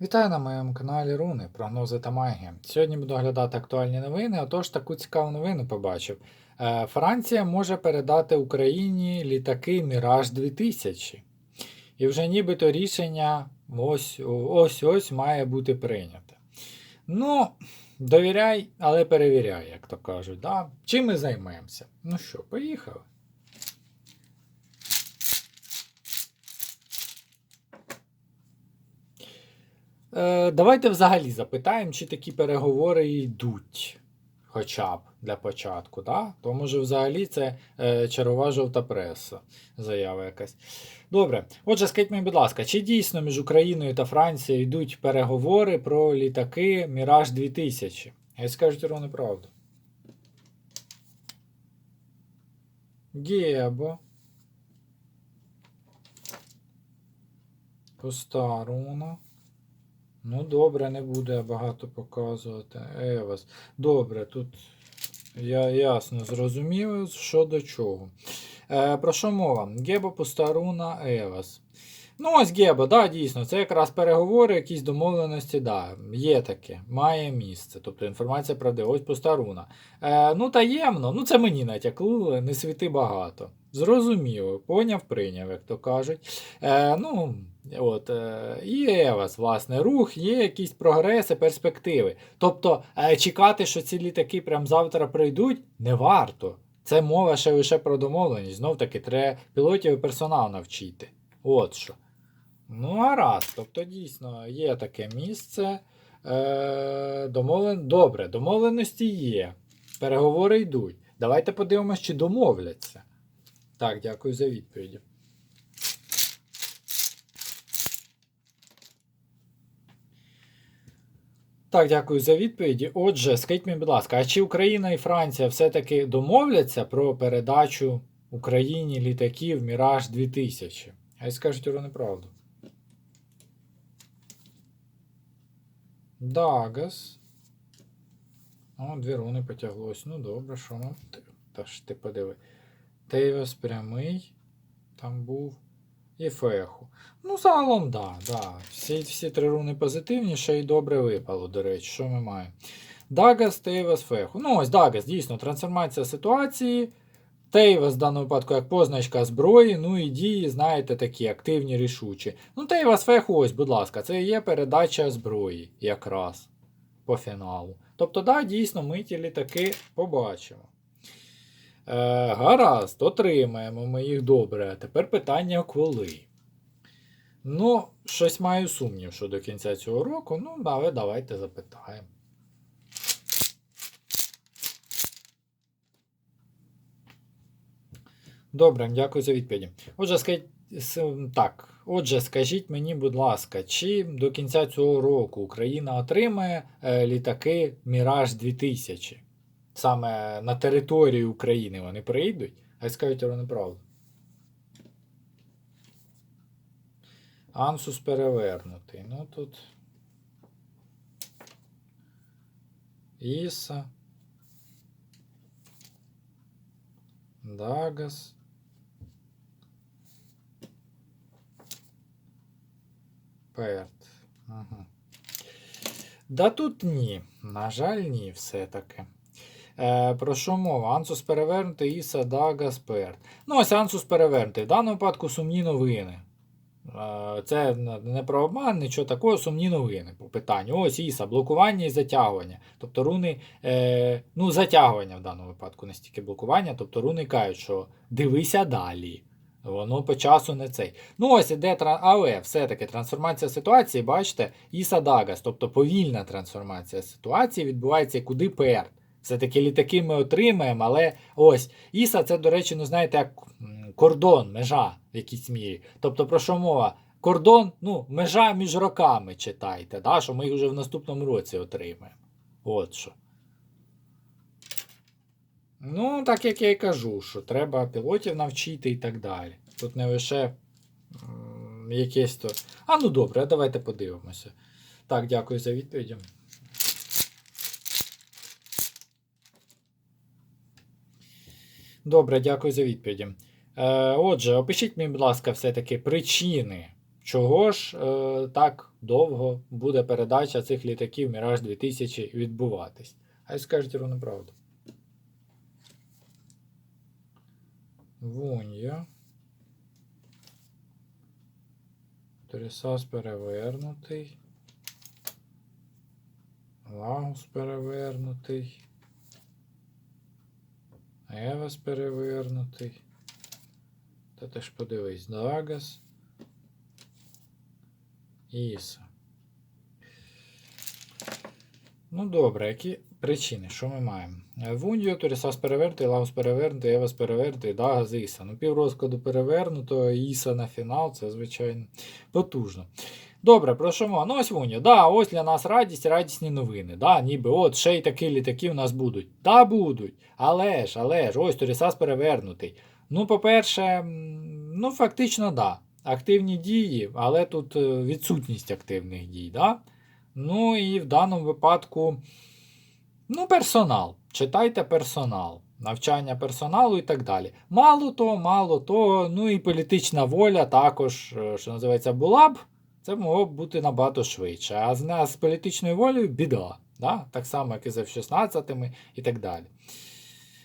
Вітаю на моєму каналі Руни, прогнози та магія. Сьогодні буду оглядати актуальні новини. Отож, таку цікаву новину побачив. Е, Франція може передати Україні літаки Міраж 2000. І вже нібито рішення ось ось ось має бути прийняте. Ну, довіряй, але перевіряй, як то кажуть. Да? Чим ми займемося? Ну що, поїхали. Давайте взагалі запитаємо, чи такі переговори йдуть. Хоча б для початку, да? то може взагалі це е, чарова жовта преса, заява якась. Добре. Отже, скажіть мені, будь ласка, чи дійсно між Україною та Францією йдуть переговори про літаки Міраж 2000? Я скажуть ровно правду. Гебо. Пуста руна. Ну, добре, не буду я багато показувати. Евас. Добре, тут я ясно зрозумів, що до чого. Е, про що мова? Гебо Пустаруна Евас. Ну, ось Гебо, да, дійсно, це якраз переговори, якісь домовленості, да, є таке, має місце. Тобто інформація правдива. Ось Пустаруна. Е, ну, таємно, ну це мені натякли, не світи багато. Зрозуміло, поняв, прийняв, як то кажуть. Е, ну, От, е, І Евас, власне, рух, є якісь прогреси, перспективи. Тобто е, чекати, що ці літаки прямо завтра прийдуть, не варто. Це мова ще лише про домовленість. Знов таки, треба пілотів і персонал навчити. От що. Ну, гаразд. Тобто, дійсно, є таке місце. Е, домовлен... Добре, домовленості є. Переговори йдуть. Давайте подивимось, чи домовляться. Так, дякую за відповіді. Так, дякую за відповіді. Отже, скажіть мені, будь ласка, а чи Україна і Франція все-таки домовляться про передачу Україні літаків Міраж 2000? А й скажуть про неправду. Дагас. О, дві руни потяглось. Ну добре, що нам? Та ж ти подиви. Тейвес прямий. Там був. І феху. Ну, загалом, да, да. Всі, всі три руни позитивні, ще й добре випало, до речі, що ми маємо. Дагас, Тейвас, Феху. Ну, ось Дагас, дійсно, трансформація ситуації. Тейвас в даному випадку як позначка зброї, ну і дії, знаєте, такі активні, рішучі. Ну, Тейвас Феху, ось, будь ласка, це є передача зброї якраз по фіналу. Тобто, да, дійсно, ми ті літаки побачимо. Е, гаразд, отримаємо ми їх добре. Тепер питання коли. Ну, щось маю сумнів, що до кінця цього року. Ну, але давайте запитаємо. Добре, дякую за відповіді. Отже, скажіть, так, отже, скажіть мені, будь ласка, чи до кінця цього року Україна отримає е, літаки Міраж 2000? Саме на територію України вони прийдуть, а й скажуть вони правду. Ансус перевернутий. Ну тут. Іса. Дагас. Перт. Ага. Да тут ні. На жаль, ні, все-таки. Е, про що мова? Ансус перевернутий, Іса, Дагас, Перт. Ну, ось Ансус перевернутий. В даному випадку сумні новини. Е, Це не про обман, нічого такого, сумні новини по питанню. Ось Іса, блокування і затягування. Тобто руни, е, ну, затягування в даному випадку, не стільки блокування. Тобто руни кажуть, що дивися далі. Воно по часу не цей. Ну, ось іде, але все-таки трансформація ситуації, бачите, Іса Дагас, тобто повільна трансформація ситуації відбувається куди перт. Все-таки літаки ми отримаємо, але ось Іса це, до речі, ну знаєте, як кордон, межа в якійсь мірі. Тобто, про що мова? Кордон, ну, межа між роками читайте, да? що ми їх вже в наступному році отримаємо. От що. Ну, так як я і кажу, що треба пілотів навчити і так далі. Тут не лише якесь то. А ну добре, давайте подивимося. Так, дякую за відповіді. Добре, дякую за відповіді. Е, отже, опишіть мені, будь ласка, все-таки причини, чого ж е, так довго буде передача цих літаків Міраж 2000 відбуватись? Хай скажуть ровно правду. Вунья. Трісас перевернутий. Лагус перевернутий. Евес перевернутий. Та ти ж подивись, Дагас. Іса. Ну добре, які причини? Що ми маємо? Вундіо, Торісас перевернутий, Лагус перевернутий, Евес перевернутий, Дагас, Іса. Ну, пів розкладу перевернуто, Іса на фінал, це, звичайно, потужно. Добре, про що мова? Ну ось Вундіо. Да, ось для нас радість, радісні новини. Да, ніби от ще й такі літаки в нас будуть. Да, будуть. Але ж, але ж, ось Торісас перевернутий. Ну, по-перше, ну, фактично, да. Активні дії, але тут е, відсутність активних дій. Да? Ну і в даному випадку, ну, персонал. Читайте персонал, навчання персоналу і так далі. Мало того, мало того, ну і політична воля також, е, що називається, була б, це могло б бути набагато швидше. А з з політичною волею біда. Да? Так само, як і з F-16 і так далі.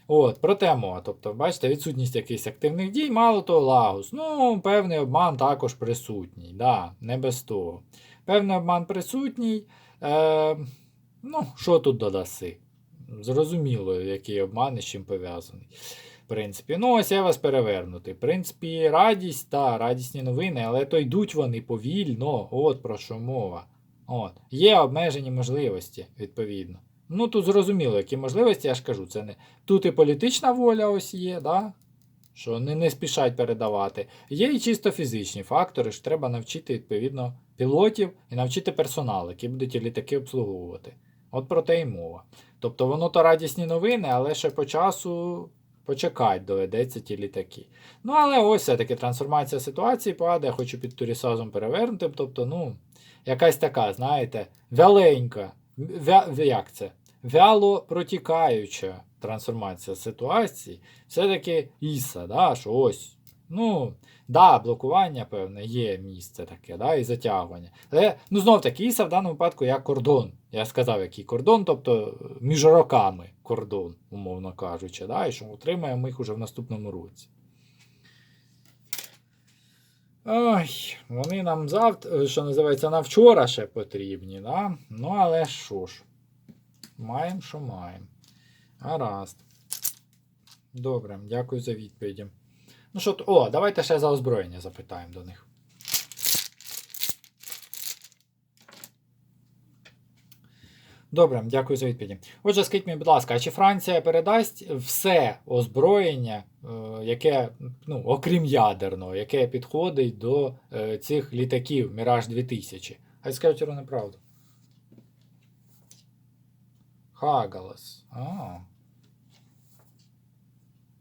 От, про те мова. Тобто, бачите, відсутність якихось активних дій, мало того, лагус. Ну, певний обман також присутній. Да, не без того. Певний обман присутній. Е, ну, що тут додаси? Зрозуміло, який обман і з чим пов'язаний. В принципі, ну, ось я вас перевернутий. В принципі, радість та радісні новини, але то йдуть вони повільно. От про що мова. От. Є обмежені можливості, відповідно. Ну, тут зрозуміло, які можливості, я ж кажу, це не. Тут і політична воля ось є, да? що не, не спішать передавати. Є і чисто фізичні фактори, що треба навчити відповідно пілотів і навчити персонал, який буде ті літаки обслуговувати. От про те й мова. Тобто воно то радісні новини, але ще по часу почекать доведеться ті літаки. Ну, але ось все-таки трансформація ситуації падає, хочу під турісазом перевернути. Тобто, ну, якась така, знаєте, вяленька. Вя, як це? Вяло протікаюча трансформація ситуації. Все-таки Іса, да, що ось. Ну, да, блокування, певне, є місце таке, да, і затягування. Але, ну, знов таки, Іса в даному випадку як кордон. Я сказав, який кордон, тобто між роками кордон, умовно кажучи, да, і що отримаємо їх уже в наступному році. Ой, вони нам завтра, що називається, на вчора ще потрібні, да? Ну, але що ж, маємо, що маємо. Гаразд. Добре, дякую за відповіді. Ну що, о, давайте ще за озброєння запитаємо до них. Добре, дякую за відповіді. Отже, скажіть мені, будь ласка, а чи Франція передасть все озброєння, е, яке, ну, окрім ядерного, яке підходить до е, цих літаків Міраж 2000? Хай скажуть ровно правду. Хагалас. А.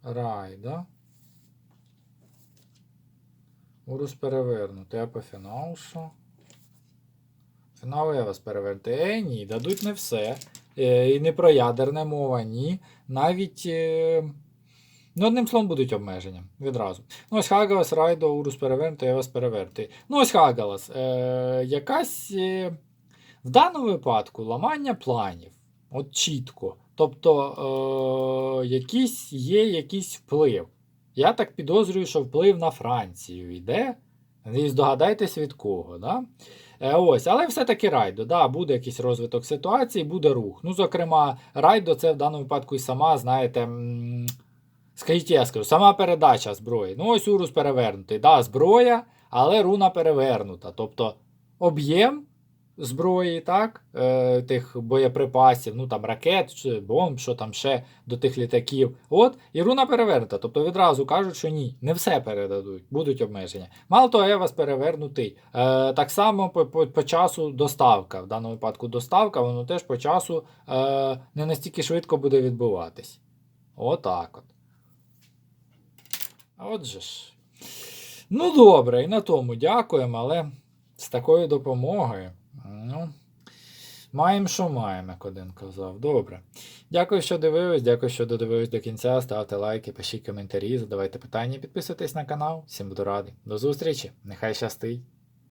Рай, да? Урус перевернути, а по фіналу що? Фінал вас перевернути. Е, ні, дадуть не все. Е, і не про ядерне мова, ні. Навіть. Е, ну, одним словом, будуть обмеження. Відразу. Ну, ось Хагалас, Райдо, Урус перевернути, я вас перевернути. Ну, ось Хагалас. Е, якась. Е, в даному випадку ламання планів. От чітко. Тобто, е, якийсь є якийсь вплив. Я так підозрюю, що вплив на Францію йде. І здогадайтесь від кого. Да? Е, ось, але все-таки райдо. Да, буде якийсь розвиток ситуації, буде рух. Ну, зокрема, райдо це в даному випадку і сама, знаєте. Скажіть, я скажу, сама передача зброї. Ну, ось урус перевернутий. Да, зброя, але руна перевернута. Тобто об'єм зброї, так, е, тих боєприпасів, ну там ракет, чи бомб, що там ще до тих літаків. От, і руна перевернута. Тобто відразу кажуть, що ні, не все передадуть, будуть обмеження. Мало того, вас перевернутий. Е, так само по, по, по часу доставка. В даному випадку доставка, воно теж по часу е, не настільки швидко буде відбуватись. Отак от. Отже ж. Ну, добре, і на тому дякуємо, але з такою допомогою. Ну, маємо, що маємо, як один казав. Добре. Дякую, що дивились. Дякую, що додивились до кінця. Ставте лайки, пишіть коментарі, задавайте питання, підписуйтесь на канал. Всім буду радий. До зустрічі. Нехай щастить.